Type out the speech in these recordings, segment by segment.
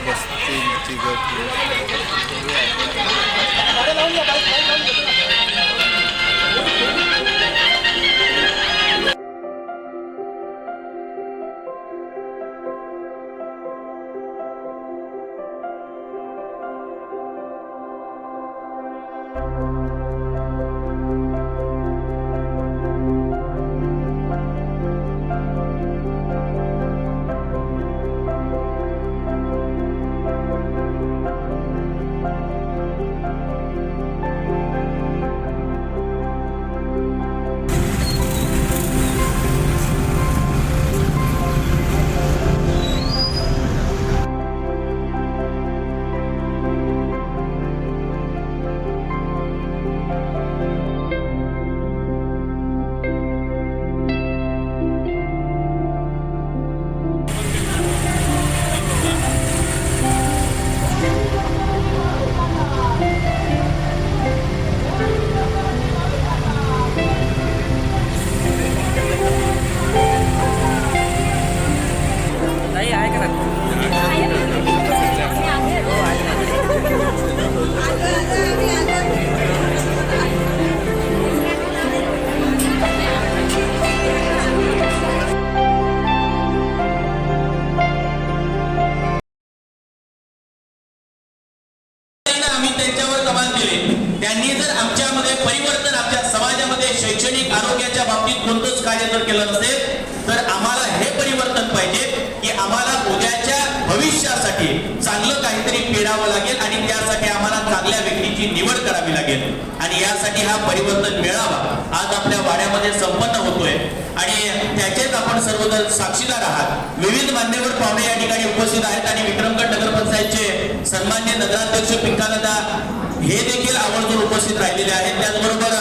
这个这这个。这个这个这个这个 बाबतीत कोणतंच कार्य जर केलं नसेल तर आम्हाला हे परिवर्तन पाहिजे की आम्हाला उद्याच्या भविष्यासाठी चांगलं काहीतरी पेरावं लागेल आणि त्यासाठी आम्हाला चांगल्या व्यक्तीची निवड करावी लागेल. आणि यासाठी हा परिवर्तन मिळावा आज आपल्या वाड्यामध्ये संपन्न होतोय. आणि त्याचेच आपण सर्वजण साक्षीदार आहात. विविध मान्यवर पाहुणे या ठिकाणी उपस्थित आहेत आणि विक्रमगड नगरपंचायतचे सन्मान्य नगराध्यक्ष पिंकानंदा हे देखील आवर्जून उपस्थित राहिलेले आहेत. त्याचबरोबर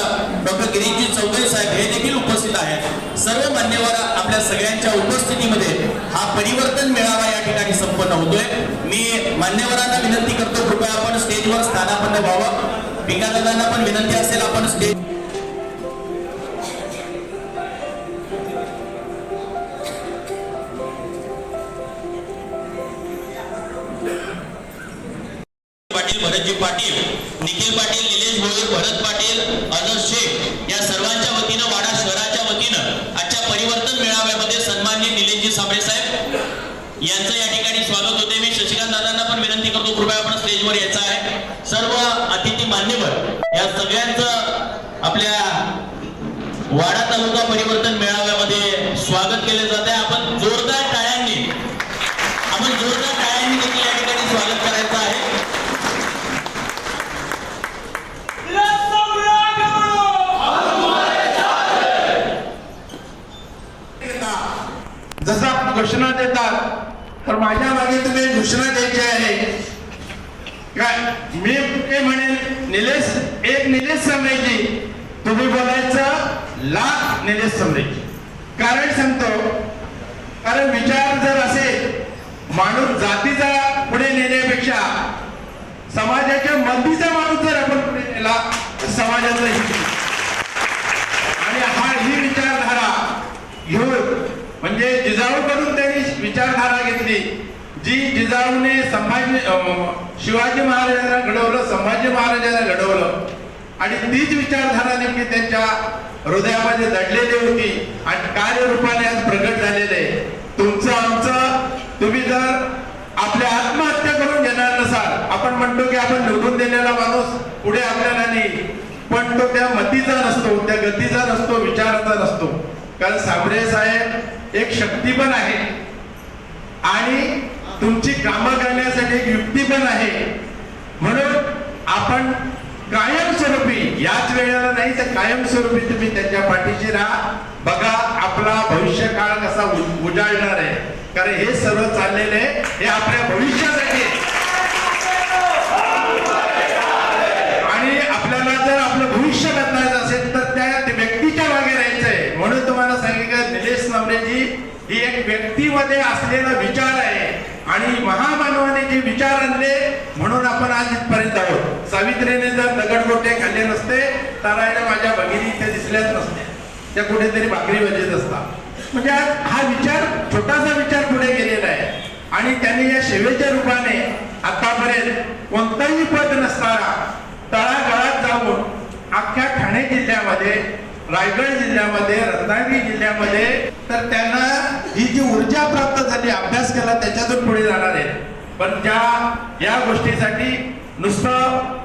डॉक्टर गिरीशजी चौधरी साहेब हे देखील उपस्थित आहेत. सर्व मान्यवर आपल्या सगळ्यांच्या उपस्थितीमध्ये हा परिवर्तन मेळावा या ठिकाणी संपन्न होतोय. मी मान्यवरांना विनंती करतो कृपया आपण स्टेजवर स्थानापन्न व्हावं. पिंकालदांना पण विनंती असेल आपण स्टेज भोईर भरत पाटील अनस शेख या सर्वांच्या वतीनं वाडा शहराच्या वतीनं आजच्या परिवर्तन मेळाव्यामध्ये सन्माननीय निलेशजी साबळे साहेब यांचं या ठिकाणी स्वागत होते मी शशिकांत दादांना पण विनंती करतो कृपया आपण स्टेजवर यायचं आहे सर्व अतिथी मान्यवर या सगळ्यांचं आपल्या वाडा तालुका परिवर्तन मेळाव्यामध्ये स्वागत केले जात आहे आपण जोरदार टाळ्यांनी आपण जोरदार टाळ्यांनी देखील या ठिकाणी स्वागत करायचं आहे जसं घोषणा देतात तर माझ्या मागे तुम्ही घोषणा द्यायची आहे काय मी ते म्हणेन निलेश एक निलेश समरेजी तुम्ही बोलायचं लाख निलेश समरेजी कारण सांगतो कारण विचार जर असेल माणूस जातीचा पुढे नेण्यापेक्षा समाजाच्या मंदीचा माणूस जर आपण पुढे नेला समाजाचा हित आणि हा ही विचारधारा घेऊन म्हणजे जिजाऊकडून त्यांनी विचारधारा घेतली जी जिजाऊने संभाजी अं, शिवाजी महाराजांना घडवलं संभाजी महाराजांना घडवलं आणि तीच विचारधारा नेमकी त्यांच्या हृदयामध्ये दडलेली होती आणि कार्यरूपाने आज प्रगट झालेले तुमचं आमचं तुम्ही जर आपल्या आत्महत्या करून घेणार नसाल आपण म्हणतो की आपण निवडून दिलेला माणूस पुढे आपल्याला नाही. पण तो त्या मतीचा नसतो त्या गतीचा नसतो विचाराचा नसतो. कारण साबरे साहेब एक शक्ती पण आहे. आणि तुमची कामं करण्यासाठी एक युक्ती पण आहे. म्हणून आपण कायमस्वरूपी. याच वेळेला नाही तर कायमस्वरूपी तुम्ही त्यांच्या पाठीशी राहा. बघा आपला भविष्य काळ कसा उजाळणार आहे. कारण हे सर्व चाललेलं आहे हे आपल्या भविष्यासाठी. आणि आपल्याला जर आपलं भविष्य बदलायचं असेल तर त्या व्यक्तीच्या मागे राहायचंय म्हणून तुम्हाला सांगितलं निलेश नवरेजी ही एक व्यक्तीमध्ये असलेला विचार आहे. आणि महामानवाने जे विचार आणले म्हणून आपण आज इथपर्यंत आहोत. सावित्रीने जर दगडगोटे खाल्ले नसते तारायला माझ्या भगिनी इथे दिसल्याच नसते. त्या कुठेतरी भाकरी वजेत असतात. म्हणजे आज हा विचार छोटासा विचार पुढे गेलेला आहे. आणि त्यांनी या सेवेच्या रूपाने आतापर्यंत कोणताही पद नसताना तळागाळात जाऊन अख्ख्या ठाणे जिल्ह्यामध्ये रायगड जिल्ह्यामध्ये रत्नागिरी जिल्ह्यामध्ये तर त्यांना ही जी ऊर्जा प्राप्त झाली अभ्यास केला त्याच्यातून पुढे जाणार आहे पण त्या या गोष्टीसाठी नुसतं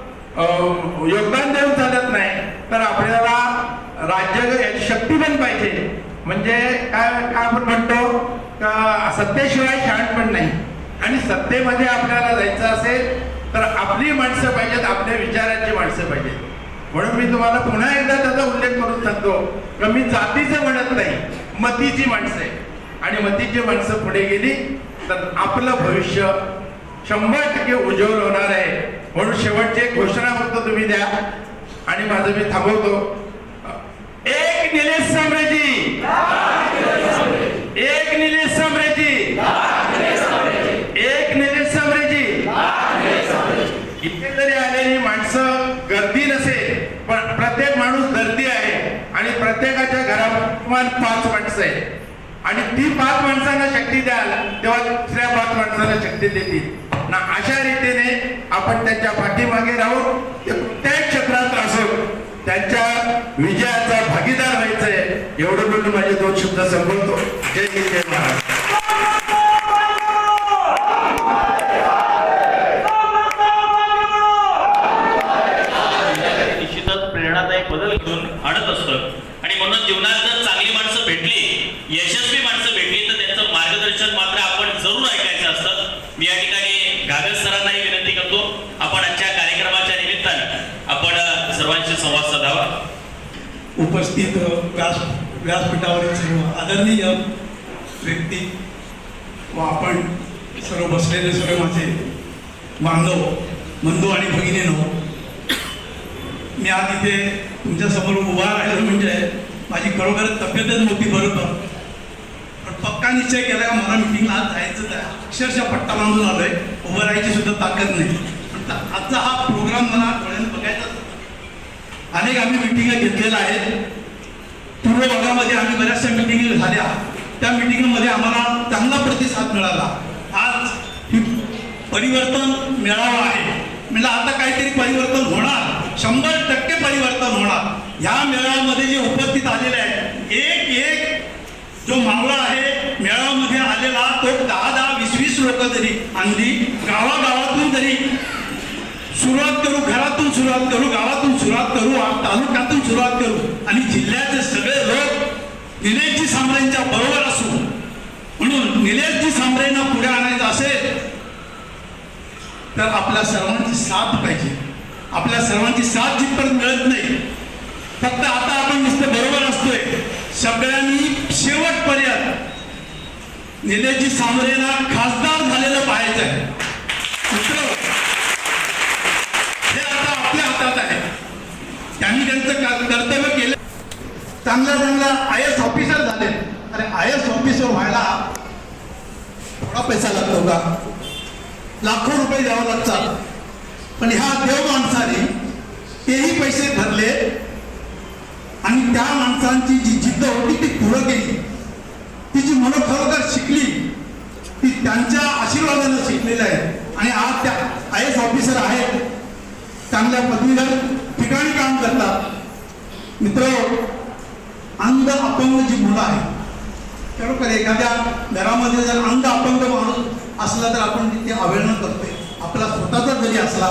योगदान देऊन चालत नाही तर आपल्याला राज्य शक्ती पण पाहिजे. म्हणजे काय काय आपण म्हणतो का सत्तेशिवाय शहाणपण नाही. आणि सत्तेमध्ये आपल्याला जायचं असेल तर आपली माणसं पाहिजेत आपल्या विचारांची माणसं पाहिजेत. म्हणून मी तुम्हाला पुन्हा एकदा त्याचा उल्लेख करून सांगतो. का मी जातीचं म्हणत नाही मतीची माणसं आहे. आणि मतीची माणसं पुढे गेली तर आपलं भविष्य शंभर टक्के उज्ज्वल होणार आहे. म्हणून शेवटची एक घोषणा फक्त तुम्ही द्या. आणि माझं मी थांबवतो. एक निलेश सांबरेजी एक निलेश सांबरेजी एक निलेश सांबरेजी इथे जरी आलेली माणसं गर्दी नसेल पण प्रत्येक माणूस गर्दी आहे आणि प्रत्येकाच्या घरात पाच माणसं आहेत. आणि ती पाच माणसांना शक्ती द्याल तेव्हा दुसऱ्या पाच माणसांना शक्ती देतील. ना अशा रीतीने आपण त्यांच्या पाठीमागे राहून ते कुठल्याही क्षेत्रात असो त्यांच्या विजयाचा भागीदार व्हायचंय एवढं बोलून माझे दोन शब्द संपवतो. जय हिंद जय महाराष्ट्र. प्रेरणादायक बदल घडून आणत असतं आणि म्हणून जीवनात जर चांगली माणसं भेटली यशस्वी माणसं भेटली तर त्यांचं मार्गदर्शन मात्र आपण जरूर ऐकायचं असतं मी या ठिकाणी घागस सरांनाही विनंती करतो आपण आजच्या कार्यक्रमाच्या निमित्तानं आपण अ, सर्वांशी संवाद साधावा उपस्थित व्यास व्यासपीठावरील सर्व आदरणीय व्यक्ती व आपण सर्व बसलेले सर्व माझे बांधव बंधू आणि भगिनीनो मी आज इथे तुमच्यासमोर उभा राहिलो म्हणजे माझी खरोखरच तब्येतच नव्हती बरोबर पण पक्का निश्चय केला का मला मिटिंगला आज जायचंच आहे. अक्षरशः पट्टा बांधून आलोय. उभं राहायची सुद्धा ताकद नाही. पण आजचा हा प्रोग्राम मला डोळ्यानं बघायचाच अनेक आम्ही मिटिंग घेतलेल्या आहेत पूर्व भागामध्ये आम्ही बऱ्याचशा मिटिंग झाल्या. त्या मिटिंगमध्ये आम्हाला चांगला प्रतिसाद मिळाला. आज ही परिवर्तन मिळावं आहे. म्हणजे आता काहीतरी परिवर्तन होणार. शंभर टक्के परिवर्तन होणार. ह्या मेळाव्यामध्ये जे उपस्थित आलेले आहेत एक एक जो मावळा आहे मेळाव्यामध्ये आलेला तो दहा दहा वीस वीस लोक जरी आणली गावागावातून जरी सुरुवात करू घरातून सुरुवात करू गावातून सुरुवात करू तालुक्यातून सुरुवात करू. आणि जिल्ह्याचे सगळे लोक निलेशजी सांबरेंच्या बरोबर असू. म्हणून निलेशजी सांबरेंना पुढे आणायचं असेल तर आपल्या सर्वांची साथ पाहिजे. आपल्या सर्वांची साथ जिथपर्यंत मिळत नाही फक्त आता आपण नुसतं बरोबर असतोय. सगळ्यांनी शेवटपर्यंत निलेशजी सांबरेंना खासदार झालेलं पाहायचं आहे मित्र हे आता आपल्या हातात आहे त्यांनी त्यांचं का- कर्तव्य केलं. चांगला चांगला आय एस ऑफिसर झाले. अरे आय एस ऑफिसर व्हायला थोडा पैसा लागतो का? लाखो रुपये द्यावं लागतात. पण ह्या देव माणसाने तेही पैसे भरले आणि त्या माणसांची जी जिद्द होती ती पुढं गेली ती जी मन खरोखर शिकली ती त्यांच्या आशीर्वादानं शिकलेलं आहे. आणि आज त्या आय एस ऑफिसर आहेत. चांगल्या पदवीधर ठिकाणी काम करतात. मित्र अंग अपंग जी मुलं आहेत खरोखर एखाद्या घरामध्ये जर अंग अपंग माणूस असला तर आपण तिथे अवहेलना करतोय. आपला स्वतःचा जरी असला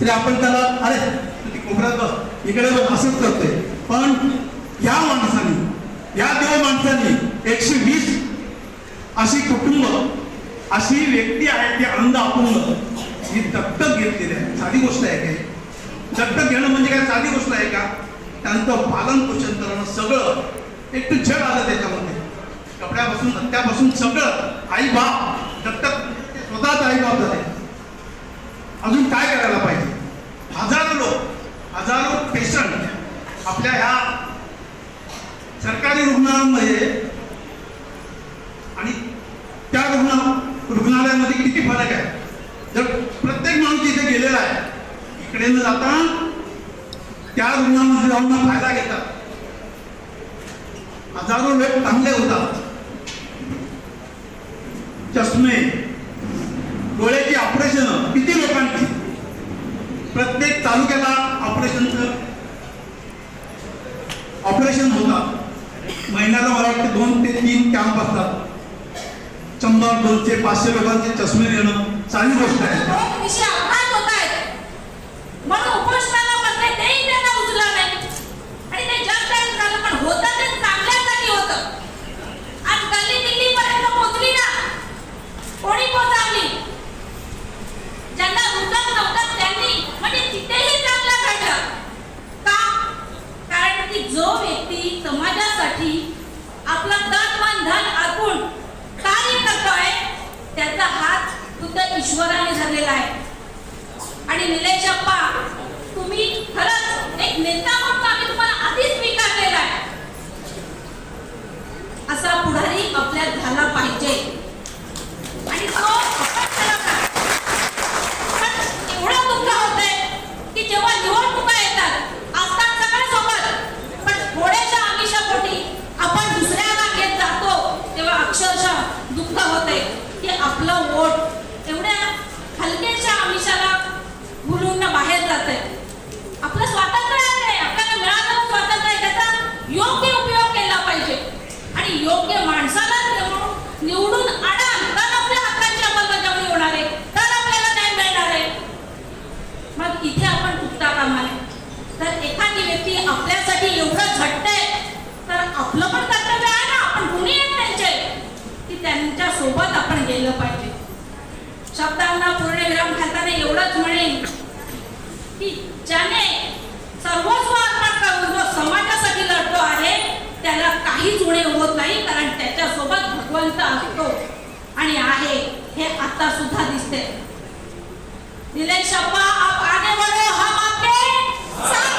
तरी आपण त्याला अरे ती कोपऱ्यात बस इकडे बस असंच करतोय. पण या माणसाने या देव माणसाने एकशे वीस अशी कुटुंब अशी व्यक्ती आहे ती अंध अपंग ही दत्तक घेतलेली आहे साधी गोष्ट आहे काय दत्तक घेणं म्हणजे काय? साधी गोष्ट आहे का? त्यांचं पालन पोषण करणं सगळं. एक तर आलं त्याच्यामध्ये. कपड्यापासून धत्त्यापासून सगळं. आई बाप दत्तक स्वतःच आई बाप झाले. अजून काय करायला पाहिजे? हजारो लोक हजारो पेशंट आपल्या ह्या सरकारी रुग्णालयांमध्ये आणि त्या रुग्ण रुग्णालयामध्ये किती फरक आहे जर प्रत्येक माणूस इथे गेलेला आहे इकडे न जाता त्या रुग्णामध्ये जाऊन फायदा घेतात हजारो लोक चांगले होतात चष्मे डोळ्याची ऑपरेशन किती लोकांची? प्रत्येक तालुक्याला ऑपरेशनच ऑपरेशन होतात महिन्याला मला वाटते दोन ते तीन कॅम्प असतात. शंभर दोनशे पाचशे लोकांचे चष्मे देणं चांगली गोष्ट आहे दोन विषय अपघात होत आहेत म्हणून उपोषणाला बसले तेही त्यांना उचललं नाही आणि ते जग काही झालं पण होतं ते चांगल्यासाठी होतं आज गल्ली दिल्लीपर्यंत पोहोचली ना कोणी पोहोचवली ज्यांना रुजत नव्हतं त्यांनी म्हणजे तिथेही चांगलं घडलं का कारण की जो व्यक्ती समाजासाठी आपलं तन मन धन अर्पून कार्य करतोय त्याचा हात खुद्द ईश्वराने धरलेला आहे. आणि निलेश अप्पा तुम्ही खरंच एक नेता म्हणून आम्ही तुम्हाला आधीच स्वीकारलेला आहे. असा पुढारी आपल्यात झाला पाहिजे. आणि तो त्यांच्यासोबत आपण गेलं पाहिजे. शब्दांना पूर्ण विराम घालताना एवढंच म्हणेन की ज्याने सर्वस्व अर्पण करून जो समाजासाठी लढतो आहे त्याला काहीच उणे होत नाही कारण त्याच्यासोबत भगवंत असतो आणि आहे हे आता सुद्धा दिसते दिलेश अप्पा आप आने वाले हो, हम आपके साथ.